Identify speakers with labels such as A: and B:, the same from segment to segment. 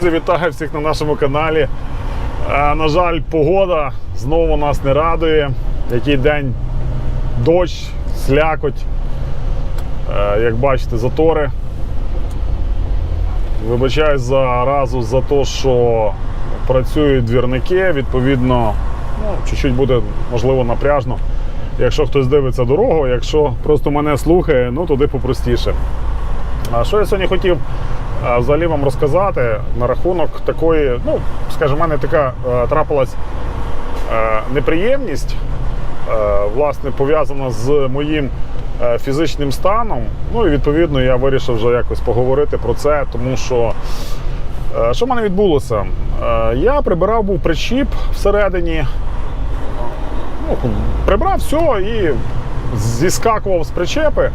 A: Друзі, вітаю всіх на нашому каналі. Е, на жаль, погода знову нас не радує. Який день дощ, слякоть. Е, як бачите, затори. Вибачаюсь заразу за те, що працюють двірники. Відповідно, ну, чуть-чуть буде можливо напряжно. Якщо хтось дивиться дорогу, якщо просто мене слухає, ну туди попростіше. А що я сьогодні хотів е, взагалі вам розказати на рахунок такої, ну, скажімо, мене така е, трапилась е, неприємність, е, власне, пов'язана з моїм е, фізичним станом. Ну і відповідно я вирішив вже якось поговорити про це, тому що. Що в мене відбулося? Я прибирав був причіп всередині, ну, прибрав все і зіскакував з причепи.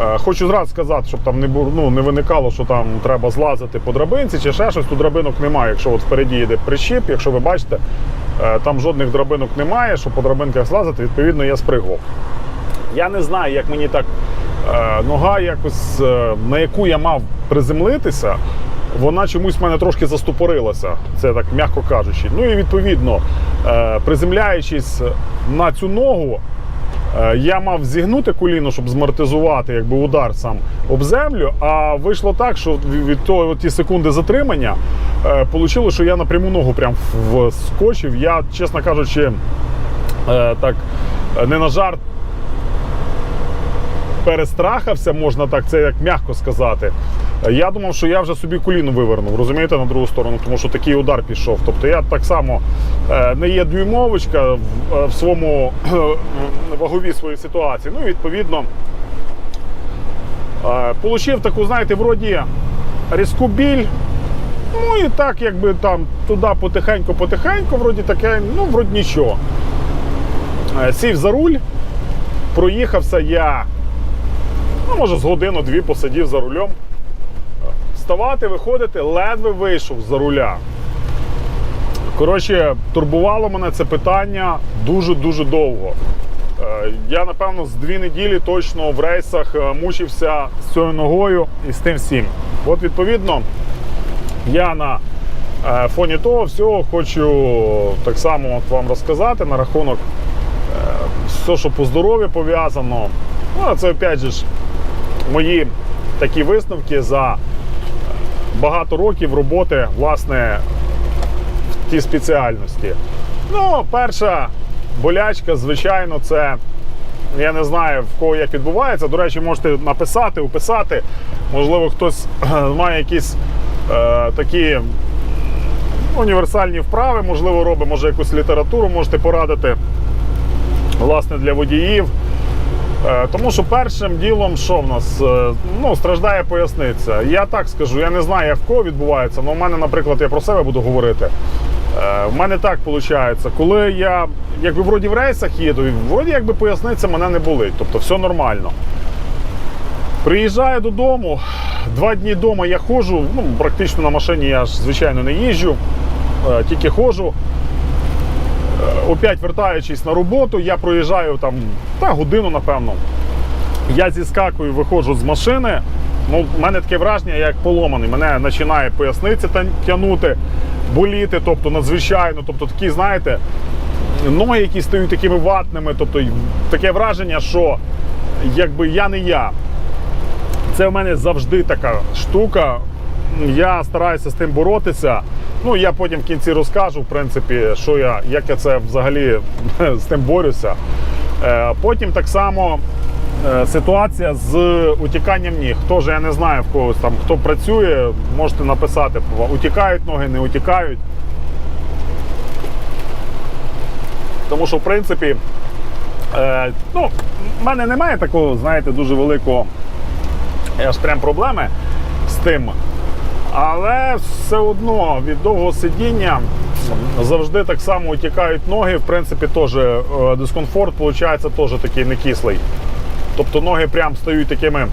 A: Е, Хочу зразу сказати, щоб там не було, ну, не виникало, що там треба злазити по драбинці чи ще щось. Тут драбинок немає. Якщо от впереді йде причіп, якщо ви бачите, е, там жодних драбинок немає, щоб по драбинках злазити, відповідно, я спригував. Я не знаю, як мені так е, нога якось, на яку я мав приземлитися, вона чомусь в мене трошки застопорилася, це так м'яко кажучи. Ну і відповідно, приземляючись на цю ногу, Я мав зігнути коліно, щоб змортизувати якби, удар сам об землю. А вийшло так, що від того ті секунди затримання вийшло, що я на пряму ногу прям вскочив. Я, чесно кажучи, е, так е, не на жарт перестрахався, можна так це як м'яко сказати. Я думав, що я вже собі коліно вивернув, розумієте, на другу сторону, тому що такий удар пішов. Тобто я так само е, не є дюймовочка в, е, в своєму е, ваговій своїй ситуації. Ну, відповідно, получив таку, знаєте, вроді різку біль. Ну і так, якби там туди потихеньку-потихеньку, вроді таке, ну, вроді нічого. Сів за руль, проїхався я ну, може, з годину-дві посидів за рулем. Вставати, виходити, ледве вийшов за руля. Коротше, турбувало мене це питання дуже-дуже довго. Е, Я, напевно, з дві неділі точно в рейсах е, мучився з цією ногою і з тим всім. От, відповідно, я на е, фоні того всього хочу так само от вам розказати на рахунок все, що по здоров'ю пов'язано. Ну, це опять же ж мої такі висновки за багато років роботи власне в тій спеціальності. Ну, перша болячка, звичайно, це. Я не знаю, в кого як відбувається. До речі, можете написати, описати. Можливо, хтось має якісь е, такі універсальні вправи, можливо, робить, може якусь літературу можете порадити власне для водіїв. Е, Тому що першим ділом, що в нас Е, ну, страждає поясниця. Я так скажу, я не знаю, як в кого відбувається, але в мене, наприклад, я про себе буду говорити. Е, В мене так виходить, коли я якби вроді в рейсах їду, вроді якби поясниця мене не болить, тобто все нормально. Приїжджаю додому, два дні вдома я ходжу, ну, практично на машині я ж, звичайно, не їжджу, тільки ходжу. Е, Опять вертаючись на роботу, я проїжджаю там та годину, напевно. Я зіскакую, виходжу з машини. Ну, в мене таке враження, я як поломаний. Мене починає поясниця та- тягнути, боліти, тобто надзвичайно. Тобто такі, знаєте, ноги, які стають такими ватними. Тобто таке враження, що якби я не я. Це в мене завжди така штука. Я стараюся з тим боротися. Ну, я потім в кінці розкажу, в принципі, що я, як я це взагалі з тим борюся. Е, Потім так само е, ситуація з утіканням ніг. Хто ж я не знаю в когось там, хто працює, можете написати, утікають ноги, не утікають. Тому що, в принципі, е, ну, в мене немає такого, знаєте, дуже великого аж прям проблеми з тим. Але все одно від довгого сидіння завжди так само утікають ноги. В принципі, теж е, дискомфорт виходить теж такий не кислий. Тобто ноги прям стають такими,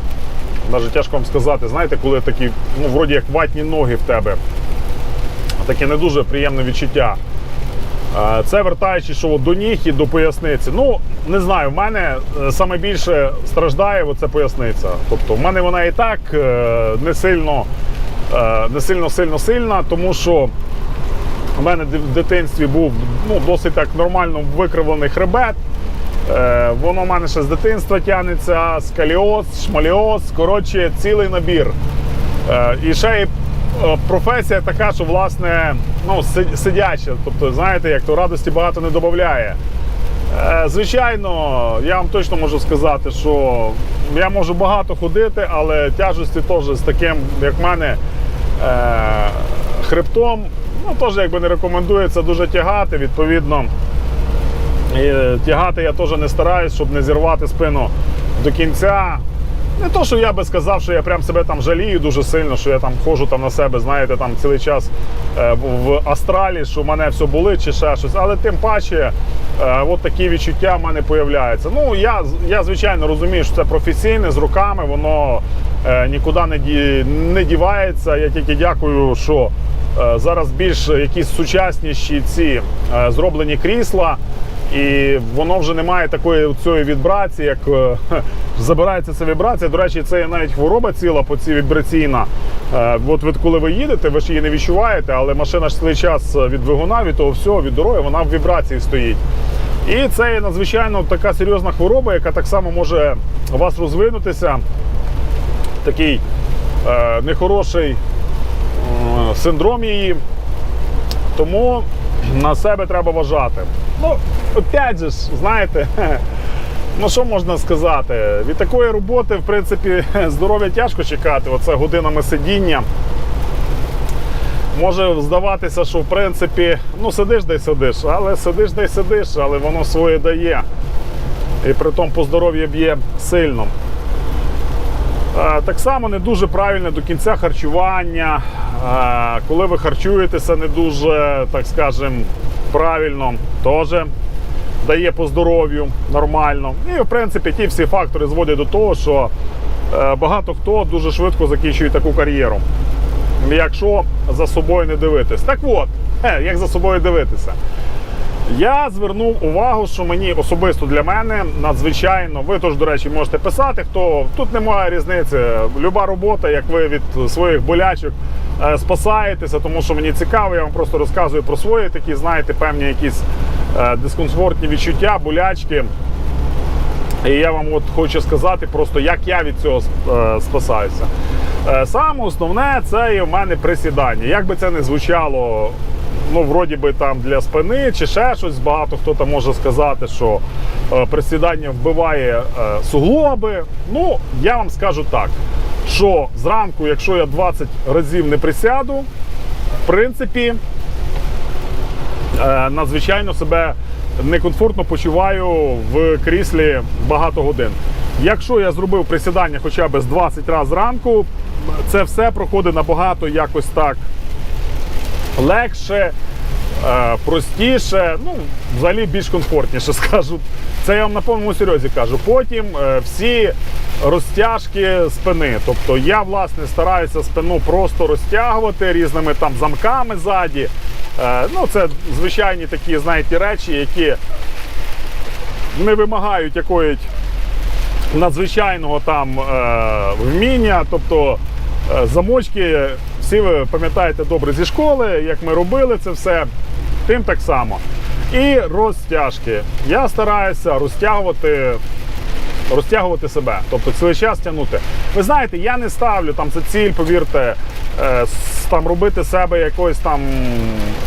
A: навіть тяжко вам сказати, знаєте, коли такі, ну, вроді як ватні ноги в тебе. Таке не дуже приємне відчуття. Е, Це вертаючись що до ніг і до поясниці. Ну, не знаю, в мене е, саме більше страждає оце поясниця. Тобто, в мене вона і так не сильно не сильно сильно сильна, тому що у мене в дитинстві був ну, досить так нормально викривлений хребет. Е, воно в мене ще з дитинства тягнеться, скаліоз, шмаліоз, коротше, цілий набір. Е, і ще й е, професія така, що власне ну, сидяча. Тобто, знаєте, як то радості багато не додає. Е, Звичайно, я вам точно можу сказати, що я можу багато ходити, але тяжесті теж з таким, як в мене, е, хребтом, ну теж якби не рекомендується дуже тягати. Відповідно, і е, тягати я теж не стараюсь, щоб не зірвати спину до кінця. Не то, що я би сказав, що я прям себе там жалію дуже сильно, що я там ходжу там на себе, знаєте, там цілий час е, в- астралі, що в мене все болить чи ще щось. Але тим паче, е, от такі відчуття в мене появляються. Ну, я, я звичайно розумію, що це професійне з руками, воно е, нікуди не, ді, не дівається. Я тільки дякую, що е, зараз більш якісь сучасніші ці е, зроблені крісла. І воно вже не має такої цієї вібрації, як е, забирається ця вібрація. До речі, це є навіть хвороба ціла по цій вібраційна. Е, От ви коли ви їдете, ви ж її не відчуваєте, але машина ж цілий час від двигуна, від того всього, від дороги, вона в вібрації стоїть. І це є надзвичайно така серйозна хвороба, яка так само може у вас розвинутися. Такий е, нехороший е, синдром її. Тому на себе треба вважати. Ну, опять же знаєте, ну що можна сказати? Від такої роботи, в принципі, здоров'я тяжко чекати. Оце годинами сидіння. Може здаватися, що в принципі, ну сидиш де сидиш, але сидиш де сидиш, але воно своє дає. І при тому по здоров'ю б'є сильно. Е, Так само не дуже правильне до кінця харчування. Е, Коли ви харчуєтеся не дуже, так скажем, правильно, теж дає по здоров'ю нормально. І в принципі ті всі фактори зводять до того, що е, багато хто дуже швидко закінчує таку кар'єру. Якщо за собою не дивитись. Так от, як за собою дивитися? Я звернув увагу, що мені особисто для мене надзвичайно. Ви теж, до речі, можете писати. Хто тут немає різниці. Люба робота, як ви від своїх болячок е, спасаєтеся, тому що мені цікаво, я вам просто розказую про свої такі, знаєте, певні якісь е, дискомфортні відчуття, болячки. І я вам от хочу сказати, просто як я від цього е, спасаюся. Саме основне це є в мене присідання. Як би це не звучало, ну, вроді би там для спини чи ще щось, багато хто там може сказати, що е, присідання вбиває е, суглоби. Ну, я вам скажу так, що зранку, якщо я 20 разів не присяду, в принципі, е, надзвичайно себе некомфортно почуваю в кріслі багато годин. Якщо я зробив присідання хоча б з 20 разів зранку, це все проходить набагато якось так легше, е, простіше, ну, взагалі більш комфортніше скажу. Це я вам на повному серйозі кажу. Потім е, всі розтяжки спини. Тобто я власне стараюся спину просто розтягувати різними там замками ззаді. Е, Ну, це звичайні такі, знаєте, речі, які не вимагають якоїсь надзвичайного там вміння. Тобто замочки, всі ви пам'ятаєте добре зі школи, як ми робили це все, тим так само. І розтяжки. Я стараюся розтягувати. Розтягувати себе, тобто цілий час тягнути. Ви знаєте, я не ставлю там за ціль, повірте, е, там робити себе якогось там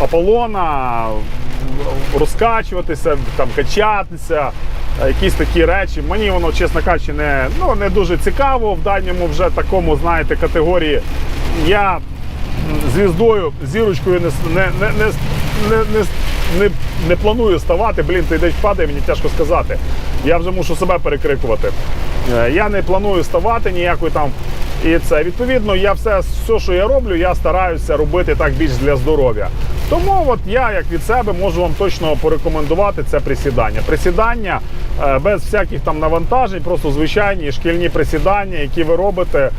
A: Аполлона, розкачуватися, там качатися, якісь такі речі. Мені воно, чесно кажучи, не, ну, не дуже цікаво в даному вже такому, знаєте, категорії. Я звіздою, зірочкою не, не, не, не, не, не, не, планую ставати. Блін, ти десь падає, мені тяжко сказати. Я вже мушу себе перекрикувати. Е, Я не планую ставати ніякої там. І це відповідно, я все, все, що я роблю, я стараюся робити так більш для здоров'я. Тому от я, як від себе, можу вам точно порекомендувати це присідання. Присідання е, без всяких там навантажень, просто звичайні шкільні присідання, які ви робите.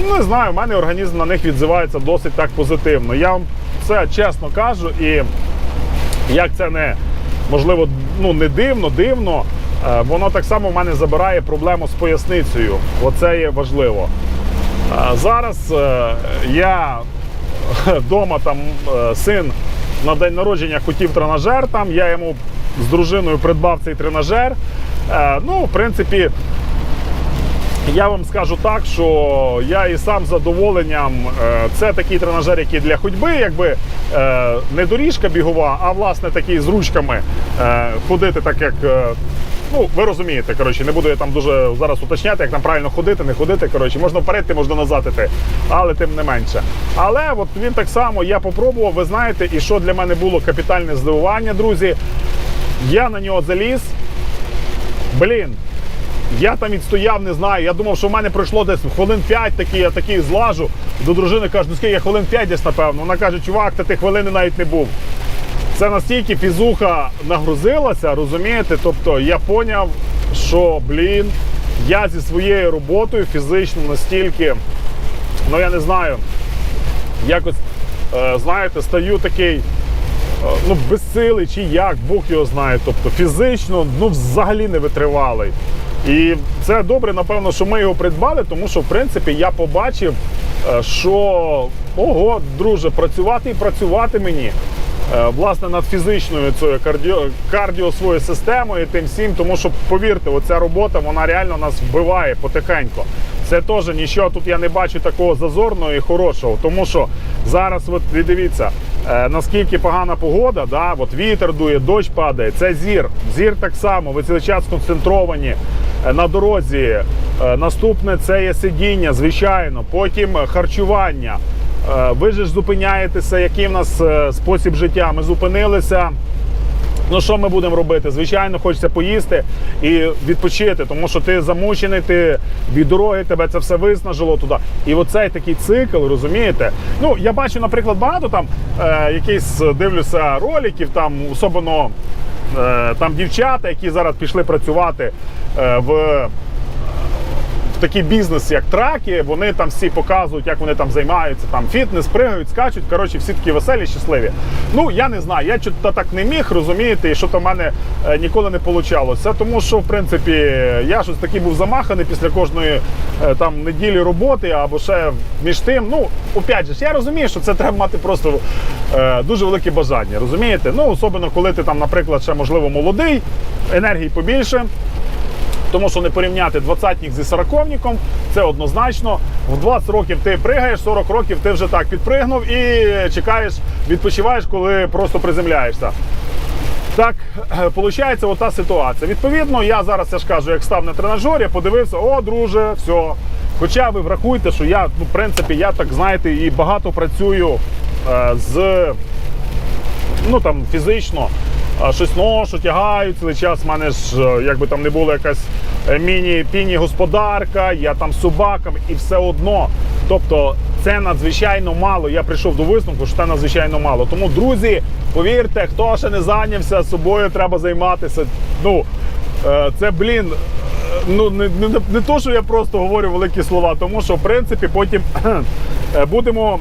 A: Ну, Не знаю, в мене організм на них відзивається досить так позитивно. Я вам це чесно кажу, і як це не можливо ну не дивно, дивно. е, Воно так само в мене забирає проблему з поясницею. Оце є важливо. Зараз е, я вдома там син на день народження хотів тренажер. Там я йому з дружиною придбав цей тренажер. Е, Ну, в принципі, я вам скажу так, що я і сам з задоволенням. е, Це такий тренажер, який для ходьби, якби е, не доріжка бігова, а власне такий з ручками ходити, так як. Ну, ви розумієте, коротше, не буду я там дуже зараз уточняти, як там правильно ходити, не ходити. Коротше, можна вперед, можна назад іти, але тим не менше. Але от він так само я попробував, ви знаєте, і що для мене було капітальне здивування, друзі. Я на нього заліз. Блін, я там відстояв, не знаю. Я думав, що в мене пройшло десь хвилин 5 такі, я такий злажу. До дружини кажу, ну скільки я хвилин 5 десь, напевно. Вона каже, чувак, та ти хвилини навіть не був. Це настільки фізуха нагрузилася, розумієте? Тобто я поняв, що, блін, я зі своєю роботою фізично настільки, ну я не знаю, якось, е, знаєте, стаю такий. е, Ну, безсилий чи як, Бог його знає. Тобто фізично ну, взагалі не витривалий. І це добре, напевно, що ми його придбали, тому що, в принципі, я побачив, е, що ого, друже, працювати і працювати мені. Е, Власне, над фізичною цією кардіо, кардіо своєю системою і тим всім, тому що повірте, оця робота вона реально нас вбиває потихеньку. Це теж нічого тут я не бачу такого зазорного і хорошого, тому що зараз, от ви дивіться, е, наскільки погана погода, да, от вітер дує, дощ падає, це зір. Зір так само, ви цілий час сконцентровані е, на дорозі. Наступне це є сидіння, звичайно, потім харчування. Е, Ви ж зупиняєтеся, який в нас е, спосіб життя. Ми зупинилися. Ну, що ми будемо робити? Звичайно, хочеться поїсти і відпочити, тому що ти замучений, ти від дороги, тебе це все виснажило туди. І оцей такий цикл, розумієте? Ну, я бачу, наприклад, багато там е, якісь дивлюся роликів, там особливо е, там дівчата, які зараз пішли працювати е, в в такий бізнес, як траки, вони там всі показують, як вони там займаються, там фітнес, пригають, скачуть. Коротше, всі такі веселі, щасливі. Ну я не знаю, я чого так не міг розумієте, і що то в мене е, ніколи не вийшло. Це тому, що в принципі я щось такий був замаханий після кожної е, там неділі роботи або ще між тим. Ну, опять же, я розумію, що це треба мати просто е, дуже велике бажання. Розумієте? Ну, особливо, коли ти там, наприклад, ще можливо молодий, енергії побільше. Тому що не порівняти 20-нік зі 40-ніком, це однозначно. В 20 років ти пригаєш, 40 років ти вже так підпригнув і чекаєш, відпочиваєш, коли просто приземляєшся. Так, виходить, ота ситуація. Відповідно, я зараз я ж кажу, як став на тренажер, я подивився, о, друже, все. Хоча ви врахуйте, що я, ну, в принципі, я так знаєте, і багато працюю е, з ну там фізично щось ношу, тягаю цілий час. У мене ж е, якби там не була якась е, міні-піні господарка, я там з собаками і все одно. Тобто це надзвичайно мало. Я прийшов до висновку, що це надзвичайно мало. Тому, друзі, повірте, хто ще не зайнявся собою, треба займатися. Ну е, це блін. Ну, не, не, не то, що я просто говорю великі слова, тому що в принципі потім е, будемо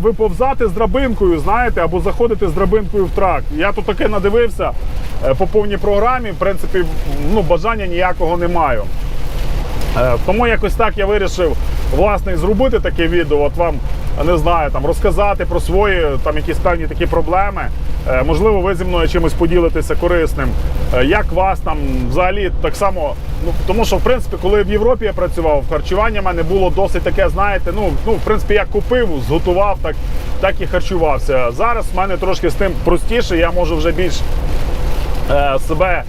A: виповзати з драбинкою, знаєте, або заходити з драбинкою в трак. Я тут таке надивився е, по повній програмі. В принципі, ну, бажання ніякого не маю. Е, Тому якось так я вирішив власне зробити таке відео. От вам не знаю, там розказати про свої там якісь певні такі проблеми. Можливо, ви зі мною чимось поділитеся корисним. Як вас там взагалі так само. Ну тому що в принципі, коли в Європі я працював, харчування в мене було досить таке, знаєте, ну ну в принципі, як купив, зготував, так, так і харчувався. Зараз в мене трошки з тим простіше, я можу вже більш е, себе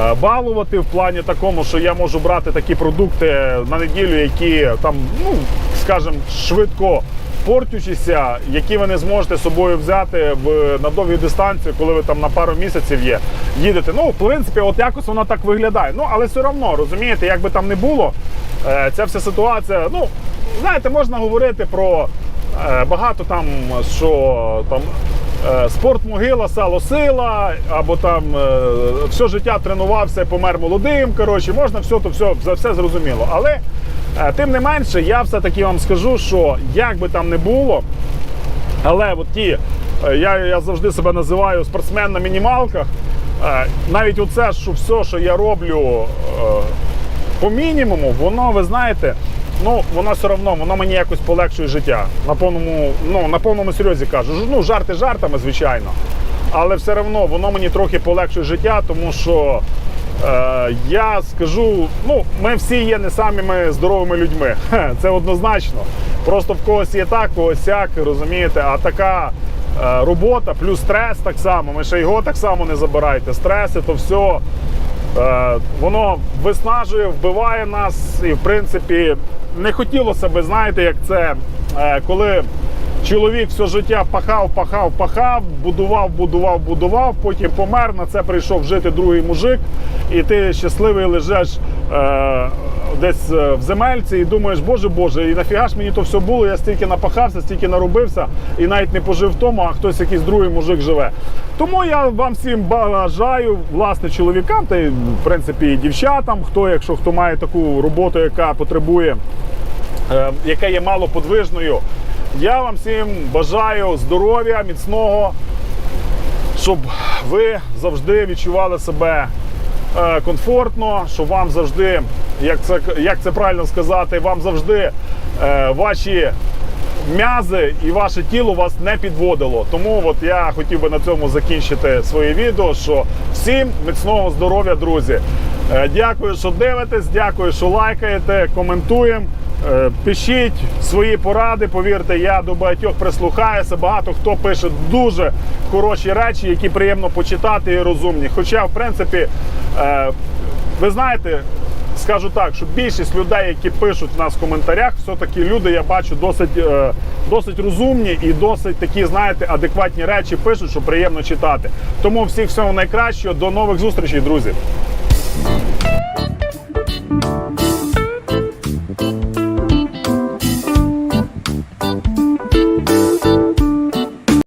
A: е, балувати в плані такому, що я можу брати такі продукти на неділю, які там, ну скажімо, швидко портючися, які ви не зможете з собою взяти в на довгій дистанцію, коли ви там на пару місяців є, їдете. Ну, в принципі, от якось воно так виглядає. Ну, але все одно, розумієте, як би там не було, е, ця вся ситуація, ну, знаєте, можна говорити про е, багато там, що там. Е, Спорт могила, сало сила, або там все життя тренувався, помер молодим. Коротше, можна все то все, все зрозуміло. Але тим не менше, я все-таки вам скажу, що як би там не було, але от ті, е, я, я завжди себе називаю спортсмен на мінімалках. Е, Навіть оце, що все, що я роблю е, по мінімуму, воно, ви знаєте, ну воно все одно, воно мені якось полегшує життя. На повному, ну, на повному серйозі кажу. Ну, жарти жартами, звичайно. Але все одно воно мені трохи полегшує життя, тому що е, я скажу, ну, ми всі є не самими здоровими людьми. Це однозначно. Просто в когось є так, в когось сяк, розумієте, а така. е, Робота плюс стрес так само. Ми ще його так само не забирайте. Стреси, то все. Е, воно виснажує, вбиває нас, і в принципі не хотілося би, знаєте, як це, е, коли чоловік все життя пахав, пахав, пахав, будував, будував, будував, потім помер, на це прийшов жити другий мужик, і ти щасливий лежиш е, десь е, в земельці і думаєш, боже Боже, і нафіга ж мені то все було, я стільки напахався, стільки наробився і навіть не пожив в тому, а хтось якийсь другий мужик живе. Тому я вам всім бажаю, власне, чоловікам та й в принципі і дівчатам, хто, якщо хто має таку роботу, яка потребує, е, яка є малоподвижною. Я вам всім бажаю здоров'я, міцного, щоб ви завжди відчували себе е, комфортно, щоб вам завжди, як це, як це правильно сказати, вам завжди е, ваші м'язи і ваше тіло вас не підводило. Тому от я хотів би на цьому закінчити своє відео. Що всім міцного здоров'я, друзі. Е, Дякую, що дивитесь, дякую, що лайкаєте, коментуємо. Е, Пишіть свої поради, повірте, я до багатьох прислухаюся. Багато хто пише дуже хороші речі, які приємно почитати і розумні. Хоча, в принципі, е, ви знаєте, скажу так, що більшість людей, які пишуть в нас в коментарях, все-таки люди, я бачу, досить, е, досить розумні і досить такі, знаєте, адекватні речі пишуть, що приємно читати. Тому всіх всього найкращого, до нових зустрічей, друзі.